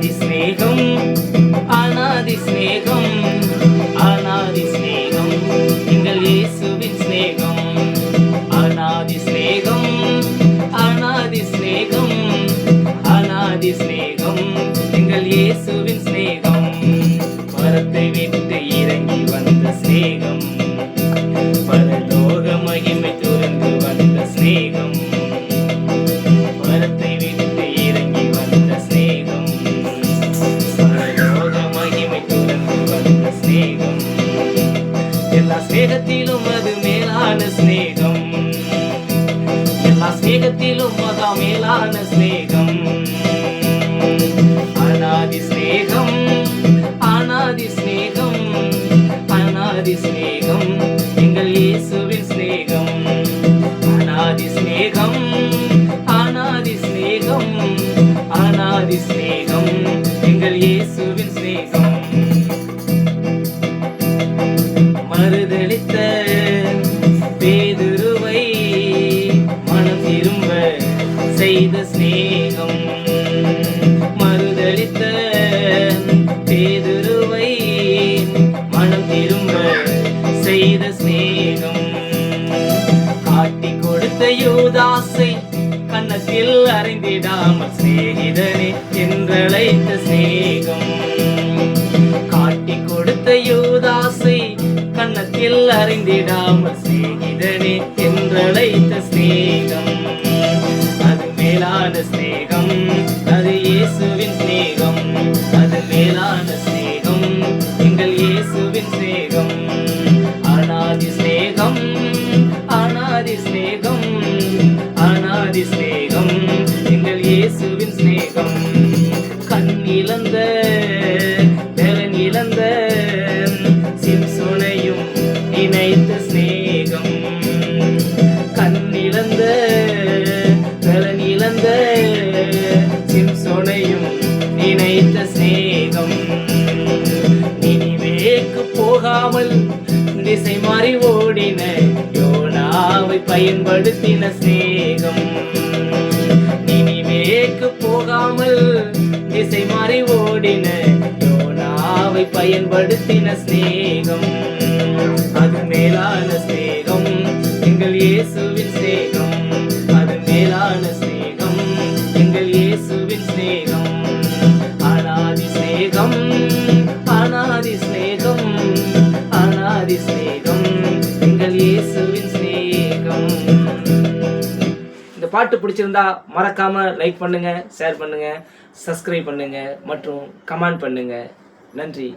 அனாதி ஸ்நேகம் அனாதி ஸ்நேகம் அனாதி ஸ்நேகம் எங்கள் இயேசுவின் ஸ்நேகம் அனாதி ஸ்நேகம் அனாதி ஸ்நேகம் அனாதி ஸ்நேகம் எங்கள் இயேசுவின் ஸ்நேகத்திலும் அது மேலான ஸ்நேகம் எல்லா ஸ்நேகத்திலும் அதான் மேலான ஸ்நேகம் அனாதி ஸ்நேகம் அனாதி ஸ்நேகம் அனாதி ஸ்நேகம் எங்கள் இயேசுவின் ஸ்நேகம் அனாதி ஸ்நேகம் அனாதி ஸ்நேகம் அனாதி ஸ்நேகம் எங்கள் இயேசுவின் ஸ்நேகம் யூதாசை கண்ணத்தில் அறிந்திடாமல் சிநேகிதனே என்றழைத்த சிநேகம். காட்டி கொடுத்த யூதாசை கண்ணத்தில் அறிந்திடாமல் சிநேகிதனே என்றழைத்த சிநேகம். அது மேலான சிநேகம் அது இயேசுவின் சிநேகம். ஸ்நேகம் அனாதி ஸ்நேகம் எங்கள் இயேசுவின் ஸ்நேகம் கண் இழந்த திறன் இழந்த சிம்சுனையும் நினைத்த ஸ்நேகம் கண் இழந்த திறன் இழந்த சிம்சுனையும் நினைத்த ஸ்நேகம் நினிவேக்கு போகாமல் திசை மாறி ஓடின பயன்படுத்தின சிநேகம். நினைவேக்கு போகாமல் திசை மாறி ஓடின யோனாவை பயன்படுத்தின சிநேகம். அது மேலான பாட்டு பிடிச்சிருந்தா மறக்காம லைக் பண்ணுங்க ஷேர் பண்ணுங்க சப்ஸ்கிரைப் பண்ணுங்க மற்றும் கமெண்ட் பண்ணுங்க. நன்றி.